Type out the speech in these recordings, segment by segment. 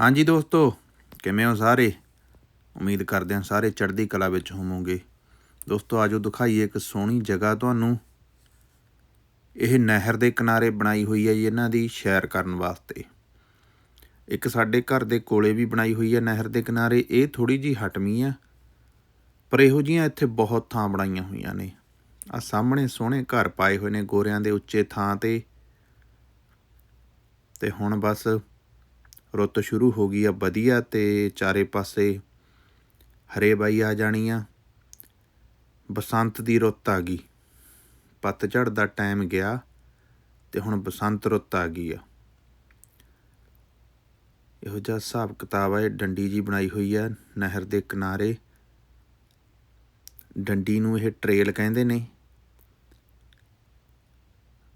ਹਾਂਜੀ ਦੋਸਤੋ, ਕਿਵੇਂ ਹੋ ਸਾਰੇ? ਉਮੀਦ ਕਰਦੇ ਹਾਂ ਸਾਰੇ ਚੜ੍ਹਦੀ ਕਲਾ ਵਿੱਚ ਹੋਵੋਗੇ। ਦੋਸਤੋ, ਆਜੋ ਦਿਖਾਈਏ ਇੱਕ ਸੋਹਣੀ ਜਗ੍ਹਾ ਤੁਹਾਨੂੰ। ਇਹ ਨਹਿਰ ਦੇ ਕਿਨਾਰੇ ਬਣਾਈ ਹੋਈ ਹੈ ਜੀ ਇਹਨਾਂ ਦੀ ਸ਼ੈਰ ਕਰਨ ਵਾਸਤੇ। ਇੱਕ ਸਾਡੇ ਘਰ ਦੇ ਕੋਲੇ ਵੀ ਬਣਾਈ ਹੋਈ ਹੈ ਨਹਿਰ ਦੇ ਕਿਨਾਰੇ। ਇਹ ਥੋੜੀ ਜੀ ਹਟਮੀ ਆ ਪਰ ਇਹੋ ਜੀਆਂ ਇੱਥੇ ਬਹੁਤ ਥਾਂ ਬਣਾਈਆਂ ਹੋਈਆਂ ਨੇ। ਆ ਸਾਹਮਣੇ ਸੋਹਣੇ ਘਰ ਪਾਏ ਹੋਏ ਨੇ ਗੋਰਿਆਂ ਦੇ ਉੱਚੇ ਥਾਂ ਤੇ। ਤੇ ਹੁਣ ਬਸ ਰੁੱਤ ਸ਼ੁਰੂ ਹੋ ਗਈ ਆ, ਵਧੀਆ ਤੇ ਚਾਰੇ ਪਾਸੇ ਹਰੇ ਬਾਈ ਆ ਜਾਣੀ ਆ ਬਸੰਤ ਦੀ ਰੁੱਤ ਆ ਗਈ। ਪਤਝੜ ਦਾ ਟਾਈਮ ਗਿਆ ਤੇ ਹੁਣ ਬਸੰਤ ਰੁੱਤ ਆ ਗਈ ਆ। ਇਹੋ ਜਿਹਾ ਹਿਸਾਬ ਕਿਤਾਬ ਆ, ਇਹ ਡੰਡੀ ਜੀ ਬਣਾਈ ਹੋਈ ਆ ਨਹਿਰ ਦੇ ਕਿਨਾਰੇ। ਡੰਡੀ ਨੂੰ ਇਹ ਟ੍ਰੇਲ ਕਹਿੰਦੇ ਨੇ।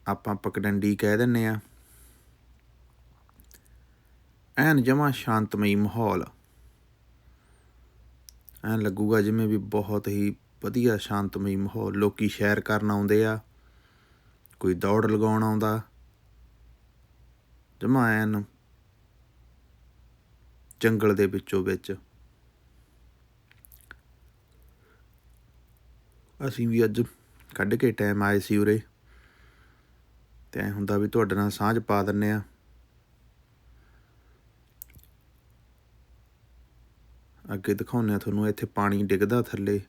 ਆਪਾਂ ਪਕਡੰਡੀ ਕਹਿ ਦਿੰਨੇ ਆ। ਐਨ ਜਮਾ ਸ਼ਾਂਤਮਈ ਮਾਹੌਲ। ਐਨ ਲੱਗੂਗਾ ਜਿਵੇਂ ਵੀ ਬਹੁਤ ਹੀ ਵਧੀਆ ਸ਼ਾਂਤਮਈ ਮਾਹੌਲ। ਲੋਕੀ ਸ਼ੈਰ ਕਰਨ ਆਉਂਦੇ ਆ, ਕੋਈ ਦੌੜ ਲਗਾਉਣ ਆਉਂਦਾ। ਜਮਾ ਐਨ ਜੰਗਲ ਦੇ ਵਿੱਚੋਂ ਵਿੱਚ। ਅਸੀਂ ਵੀ ਅੱਜ ਕੱਢ ਕੇ ਟਾਈਮ ਆਏ ਸੀ ਉਰੇ। ਤੇ ਐ ਹੁੰਦਾ ਵੀ ਤੁਹਾਡੇ ਨਾਲ ਸਾਂਝ ਪਾ ਦਿੰਨੇ ਆ। ਅੱਗੇ ਦਿਖਾਉਂਦੇ ਆ ਤੁਹਾਨੂੰ, ਇੱਥੇ ਪਾਣੀ ਡਿੱਗਦਾ ਥੱਲੇ।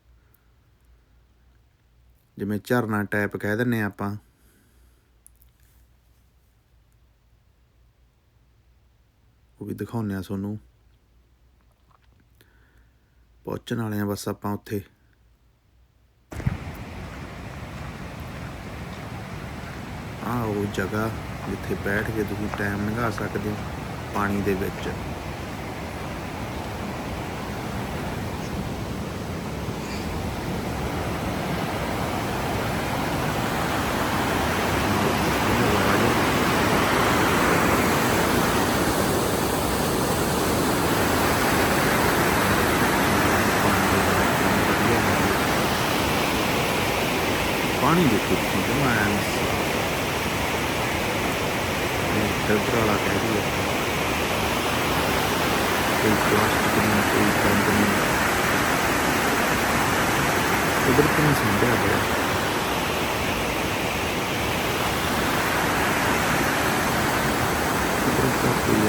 ਜਿਵੇਂ ਝਰਨਾ ਟਾਈਪ ਕਹਿ ਦਿੰਨੇ ਆ ਆਪਾਂ। ਉਹ ਵੀ ਦਿਖਾਉਂਦੇ ਆ ਤੁਹਾਨੂੰ। ਪਹੁੰਚਣ ਵਾਲੇ ਆ ਬਸ ਆਪਾਂ ਉੱਥੇ। ਆ ਉਹ ਜਗ੍ਹਾ ਜਿੱਥੇ ਬੈਠ ਕੇ ਤੁਸੀਂ ਟਾਈਮ ਲੰਘਾ ਸਕਦੇ ਹੋ ਪਾਣੀ ਦੇ ਵਿੱਚ। ਪਾਣੀ ਦੇਖੋ ਤੁਸੀਂ ਜਮਾ ਐਨ ਫਿਲਟਰ ਵਾਲਾ ਕਹਿ ਦਈਏ ਕੋਈ ਪਲਾਸਟਿਕ ਨਹੀਂ ਕੋਈ ਗੰਦ ਨਹੀਂ ਕੁਦਰਤ ਨੇ ਸੰਭਿਆ ਹੋਇਆ ਕੁਦਰਤ ਦਾ ਕੋਈ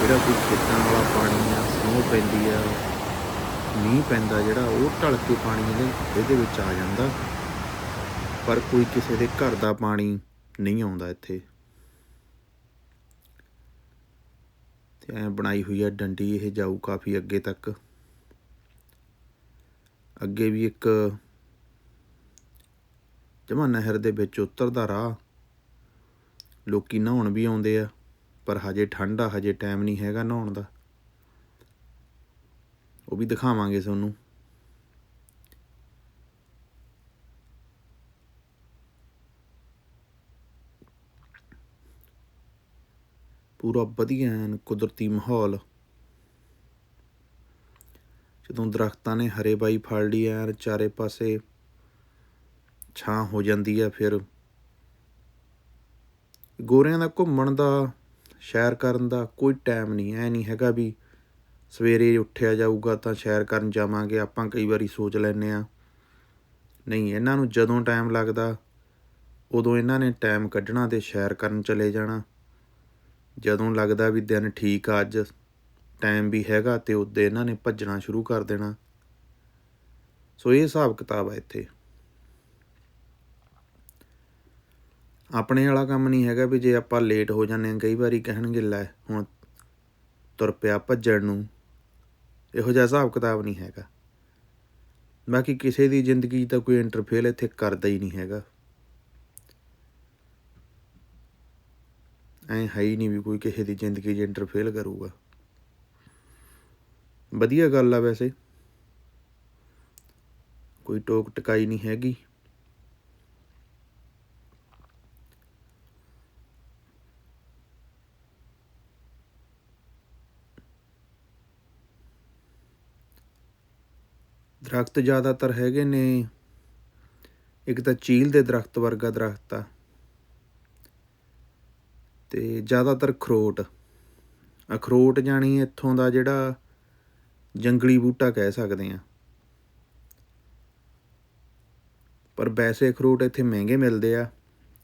ਜਿਹੜਾ ਕੋਈ ਖੇਤਾਂ ਵਾਲਾ ਪਾਣੀ ਆ ਸਨੋ ਪੈਂਦੀ ਆ, ਮੀਂਹ ਪੈਂਦਾ ਜਿਹੜਾ, ਉਹ ਢਲ ਕੇ ਪਾਣੀ ਇਹਦੇ ਇਹਦੇ ਵਿੱਚ ਆ ਜਾਂਦਾ। ਪਰ ਕੋਈ ਕਿਸੇ ਦੇ ਘਰ ਦਾ ਪਾਣੀ ਨਹੀਂ ਆਉਂਦਾ ਇੱਥੇ। ਤੇ ਐ ਬਣਾਈ ਹੋਈ ਆ ਡੰਡੀ, ਇਹ ਜਾਊ ਕਾਫੀ ਅੱਗੇ ਤੱਕ। ਅੱਗੇ ਵੀ ਇੱਕ ਜਮਾ ਨਹਿਰ ਦੇ ਵਿੱਚ ਉਤਰਦਾ ਰਾਹ। ਲੋਕੀ ਨਹਾਉਣ ਵੀ ਆਉਂਦੇ ਆ। ਪਰ ਹਜੇ ਠੰਡ ਆ, ਹਜੇ ਟਾਈਮ ਨਹੀਂ ਹੈਗਾ ਨਹਾਉਣ ਦਾ। ਉਹ ਵੀ ਦਿਖਾਵਾਂਗੇ ਤੁਹਾਨੂੰ। ਪੂਰਾ ਵਧੀਆ ਐਨ ਕੁਦਰਤੀ ਮਾਹੌਲ। ਜਦੋਂ ਦਰਖਤਾਂ ਨੇ ਹਰੇ ਬਾਈ ਫੜ ਲਈ ਐਨ, ਚਾਰੇ ਪਾਸੇ ਛਾਂ ਹੋ ਜਾਂਦੀ ਆ ਫਿਰ। ਗੋਰਿਆਂ ਦਾ ਘੁੰਮਣ ਦਾ ਸ਼ੈਰ ਕਰਨ ਦਾ ਕੋਈ ਟਾਈਮ ਨਹੀਂ, ਐ ਨਹੀਂ ਹੈਗਾ ਵੀ ਸਵੇਰੇ ਉੱਠਿਆ ਜਾਊਗਾ ਤਾਂ ਸ਼ੈਰ ਕਰਨ ਜਾਵਾਂਗੇ, ਆਪਾਂ ਕਈ ਵਾਰੀ ਸੋਚ ਲੈਨੇ ਆ ਨਹੀਂ, ਇਹਨਾਂ ਨੂੰ ਜਦੋਂ ਟਾਈਮ ਲੱਗਦਾ, ਉਦੋਂ ਇਹਨਾਂ ਨੇ ਟਾਈਮ ਕੱਢਣਾ ਤੇ ਸ਼ੈਰ ਕਰਨ ਚਲੇ ਜਾਣਾ। ਜਦੋਂ ਲੱਗਦਾ ਵੀ ਦਿਨ ਠੀਕ ਆ, ਅੱਜ ਟਾਈਮ ਵੀ ਹੈਗਾ ਤੇ ਉਦੋਂ ਇਹਨਾਂ ਨੇ ਭੱਜਣਾ ਸ਼ੁਰੂ ਕਰ ਦੇਣਾ। ਸੋ ਇਹ ਹਿਸਾਬ ਕਿਤਾਬ ਆ ਇੱਥੇ। ਆਪਣੇ ਵਾਲਾ ਕੰਮ ਨਹੀਂ ਹੈਗਾ ਵੀ ਜੇ ਆਪਾਂ ਲੇਟ ਹੋ ਜਾਂਦੇ ਹਾਂ, ਕਈ ਵਾਰੀ ਕਹਿਣਗੇ, ਲੈ ਹੁਣ ਤੁਰ ਪਿਆ ਭੱਜਣ ਨੂੰ। ਇਹੋ ਜਿਹਾ ਹਿਸਾਬ ਕਿਤਾਬ ਨਹੀਂ ਹੈਗਾ। ਬਾਕੀ ਕਿਸੇ ਦੀ ਜ਼ਿੰਦਗੀ 'ਚ ਤਾਂ ਕੋਈ ਇੰਟਰਫੇਅਰ ਇੱਥੇ ਕਰਦਾ ਹੀ ਨਹੀਂ ਹੈਗਾ। ਐ ਹੈ ਹੀ ਨਹੀਂ ਵੀ ਕੋਈ ਕਿਸੇ ਦੀ ਜ਼ਿੰਦਗੀ 'ਚ ਇੰਟਰਫੇਅਰ ਕਰੂਗਾ। ਵਧੀਆ ਗੱਲ ਆ ਵੈਸੇ। ਕੋਈ ਟੋਕ ਟਕਾਈ ਨਹੀਂ ਹੈਗੀ। ਦਰਖਤ ਜ਼ਿਆਦਾਤਰ ਹੈਗੇ ਨੇ। ਇੱਕ ਤਾਂ ਚੀਲ ਦੇ ਦਰਖਤ ਵਰਗਾ ਦਰਖਤ ਆ। ਤੇ ਜ਼ਿਆਦਾਤਰ ਖਰੋਟ ਅਖਰੋਟ ਜਾਣੀ ਇੱਥੋਂ ਦਾ ਜਿਹੜਾ ਜੰਗਲੀ ਬੂਟਾ ਕਹਿ ਸਕਦੇ ਆ ਪਰ ਵੈਸੇ ਅਖਰੋਟ ਇੱਥੇ ਮਹਿੰਗੇ ਮਿਲਦੇ ਆ,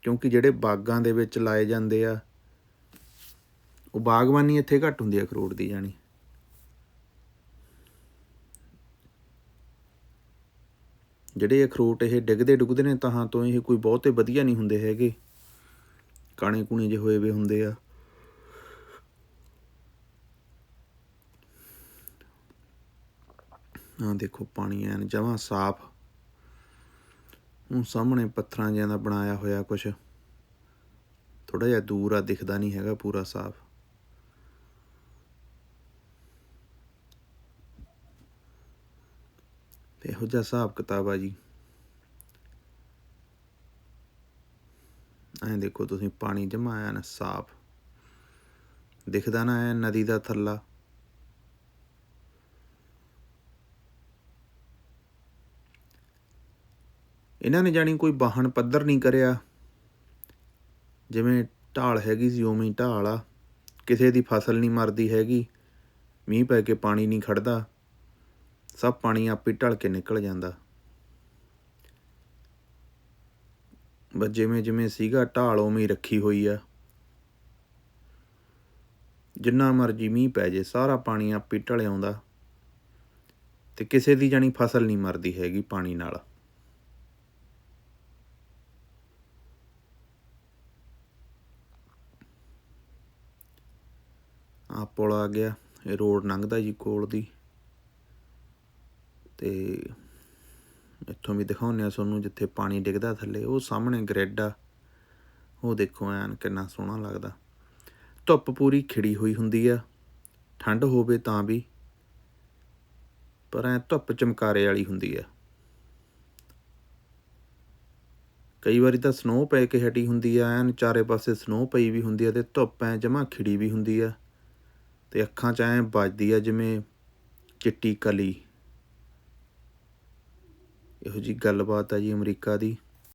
ਕਿਉਂਕਿ ਜਿਹੜੇ ਬਾਗਾਂ ਦੇ ਵਿੱਚ ਲਾਏ ਜਾਂਦੇ ਆ, ਉਹ ਬਾਗਬਾਨੀ ਇੱਥੇ ਘੱਟ ਹੁੰਦੀ ਆ ਅਖਰੋਟ ਦੀ ਜਾਣੀ। ਜਿਹੜੇ ਅਖਰੋਟ ਇਹ ਡਿੱਗਦੇ ਡੁੱਗਦੇ ਨੇ ਤਾਂ ਤੋਂ ਇਹ ਕੋਈ ਬਹੁਤੇ ਵਧੀਆ ਨਹੀਂ ਹੁੰਦੇ ਹੈਗੇ। ਕਾਣੇ ਕੂਣੇ ਜਿਹੇ ਹੋਏ ਵੇ ਹੁੰਦੇ ਆ। ਆ ਦੇਖੋ ਪਾਣੀ ਐਨ ਜਮਾਂ ਸਾਫ਼। ਉਹ ਸਾਹਮਣੇ ਪੱਥਰਾਂ ਜਿਹਾ ਦਾ ਬਣਾਇਆ ਹੋਇਆ ਕੁਛ। ਥੋੜਾ ਜਿਹਾ ਦੂਰ ਆ, ਦਿਖਦਾ ਨਹੀਂ ਹੈਗਾ ਪੂਰਾ ਸਾਫ਼। ਤੇ ਇਹੋ ਜਿਹਾ ਹਿਸਾਬ ਕਿਤਾਬ ਆ ਜੀ। ਐਂ ਦੇਖੋ ਤੁਸੀਂ, ਪਾਣੀ ਜਮਾ ਆਇਆ ਨਾ ਸਾਫ਼। ਦਿਖਦਾ ਨਾ ਐ ਨਦੀ ਦਾ ਥੱਲਾ। ਇਹਨਾਂ ਨੇ ਜਾਣੀ ਕੋਈ ਵਾਹਨ ਪੱਧਰ ਨਹੀਂ ਕਰਿਆ। ਜਿਵੇਂ ਢਾਲ ਹੈਗੀ ਸੀ, ਉਵੇਂ ਢਾਲ ਆ। ਕਿਸੇ ਦੀ ਫਸਲ ਨਹੀਂ ਮਰਦੀ ਹੈਗੀ। ਮੀਂਹ ਪੈ ਕੇ ਪਾਣੀ ਨਹੀਂ ਖੜਦਾ। ਸਭ ਪਾਣੀ ਆਪੇ ਢਲ ਕੇ ਨਿਕਲ ਜਾਂਦਾ। ਬਸ ਜਿਵੇਂ ਜਿਵੇਂ ਸੀਗਾ, ਢਾਲ ਉਵੇਂ ਹੀ ਰੱਖੀ ਹੋਈ ਆ। ਜਿੰਨਾ ਮਰਜ਼ੀ ਮੀਂਹ ਪੈ ਜੇ, ਸਾਰਾ ਪਾਣੀ ਆਪੇ ਢਲ ਆਉਂਦਾ। ਤੇ ਕਿਸੇ ਦੀ ਜਾਣੀ ਫਸਲ ਨਹੀਂ ਮਰਦੀ ਹੈਗੀ ਪਾਣੀ ਨਾਲ। ਆ ਪੁਲ ਆ ਗਿਆ, ਇਹ ਰੋਡ ਲੰਘਦਾ ਜੀ ਕੋਲ ਦੀ। ਤੇ ਇੱਥੋਂ ਵੀ ਦਿਖਾਉਂਦੇ ਆ ਤੁਹਾਨੂੰ ਜਿੱਥੇ ਪਾਣੀ ਡਿੱਗਦਾ ਥੱਲੇ। ਉਹ ਸਾਹਮਣੇ ਗ੍ਰਿਡ ਆ। ਉਹ ਦੇਖੋ, ਐਨ ਕਿੰਨਾ ਸੋਹਣਾ ਲੱਗਦਾ। ਧੁੱਪ ਪੂਰੀ ਖਿੜੀ ਹੋਈ ਹੁੰਦੀ ਆ। ਠੰਡ ਹੋਵੇ ਤਾਂ ਵੀ, ਪਰ ਐ ਧੁੱਪ ਚਮਕਾਰੇ ਵਾਲੀ ਹੁੰਦੀ ਆ। ਕਈ ਵਾਰੀ ਤਾਂ ਸਨੋ ਪੈ ਕੇ ਹਟੀ ਹੁੰਦੀ ਆ, ਐਨ ਚਾਰੇ ਪਾਸੇ ਸਨੋ ਪਈ ਵੀ ਹੁੰਦੀ ਆ ਤੇ ਧੁੱਪ ਐ ਜਮਾ ਖਿੜੀ ਵੀ ਹੁੰਦੀ ਆ। ਤੇ ਅੱਖਾਂ 'ਚ ਐ ਵੱਜਦੀ ਆ ਜਿਵੇਂ ਚਿੱਟੀ ਕਲੀ। ਇਹੋ ਜਿਹੀ ਗੱਲਬਾਤ ਆ ਜੀ ਅਮਰੀਕਾ ਦੀ।